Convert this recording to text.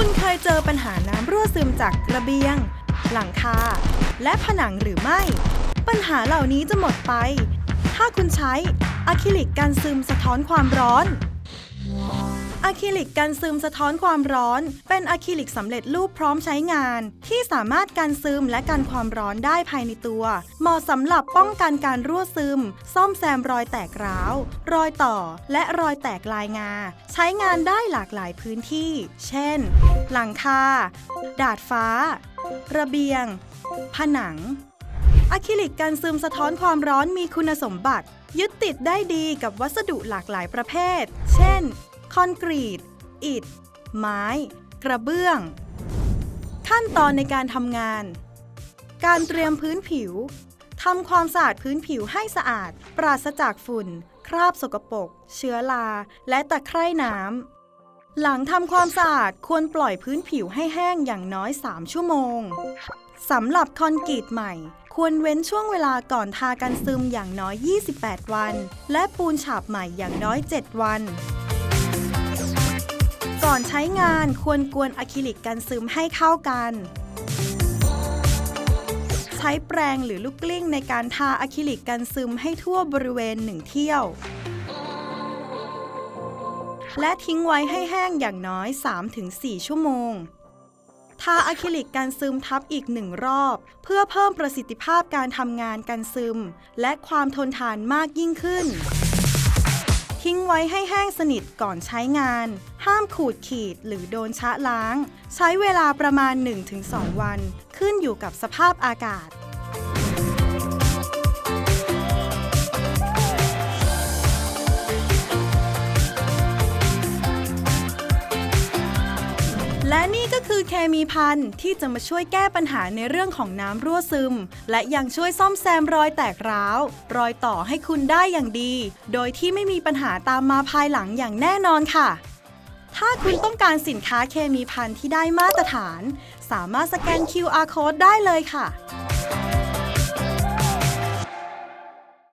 คุณเคยเจอปัญหาน้ำรั่วซึมจากระเบียง หลังคา และผนังหรือไม่ ปัญหาเหล่านี้จะหมดไป ถ้าคุณใช้อะคริลิกกันซึมสะท้อนความร้อน อะคริลิกกันซึมสะท้อนความร้อน เป็นอะคริลิกสำเร็จรูปพร้อมใช้งาน ที่สามารถกันซึมและกันความร้อนได้ภายในตัว เหมาะสำหรับป้องกันการรั่วซึม ซ่อมแซมรอยแตกร้าว รอยต่อ และรอยแตกลายงา ใช้งานได้หลากหลายพื้นที่ เช่น หลังคา ดาดฟ้า ระเบียง ผนังอะคริลิกกันซึมสะท้อนความร้อนมีคุณสมบัติ ยึดติดได้ดีกับวัสดุหลากหลายประเภท เช่น คอนกรีต อิฐ ไม้ กระเบื้อง ขั้นตอนในการทำงาน การเตรียมพื้นผิวทำความสะอาดพื้นผิวให้สะอาด ปราศจากฝุ่น คราบสกปรก เชื้อรา และตะไคร่น้ำ หลังทำความสะอาดควรปล่อยพื้นผิวให้แห้งอย่างน้อย 3 ชั่วโมง สำหรับคอนกรีตใหม่ ควรเว้นช่วงเวลาก่อนทากันซึมอย่างน้อย 28 วัน และปูนฉาบใหม่อย่างน้อย 7 วัน ก่อนใช้งานควรกวนอะคริลิกกันซึมให้เข้ากัน ใช้แปรงหรือลูกกลิ้งในการทาอะคริลิกกันซึมให้ทั่วบริเวณหนึ่งเที่ยว และทิ้งไว้ให้แห้งอย่างน้อย 3-4 ชั่วโมง ทาอะคริลิกกันซึมทับอีกหนึ่งรอบ เพื่อเพิ่มประสิทธิภาพการทำงานกันซึม และความทนทานมากยิ่งขึ้น ทิ้งไว้ให้แห้งสนิทก่อนใช้งาน ห้ามขูดขีดหรือโดนชะล้าง ใช้เวลาประมาณ 1-2 วัน ขึ้นอยู่กับสภาพอากาศ และนี่ก็คือเคมีพันที่จะมาช่วยแก้ปัญหาในเรื่องของน้ำรั่วซึม และยังช่วยซ่อมแซมรอยแตกร้าว รอยต่อให้คุณได้อย่างดี โดยที่ไม่มีปัญหาตามมาภายหลังอย่างแน่นอนค่ะ ถ้าคุณต้องการสินค้าเคมีพันที่ได้มาตรฐาน สามารถสแกน QR code ได้เลยค่ะ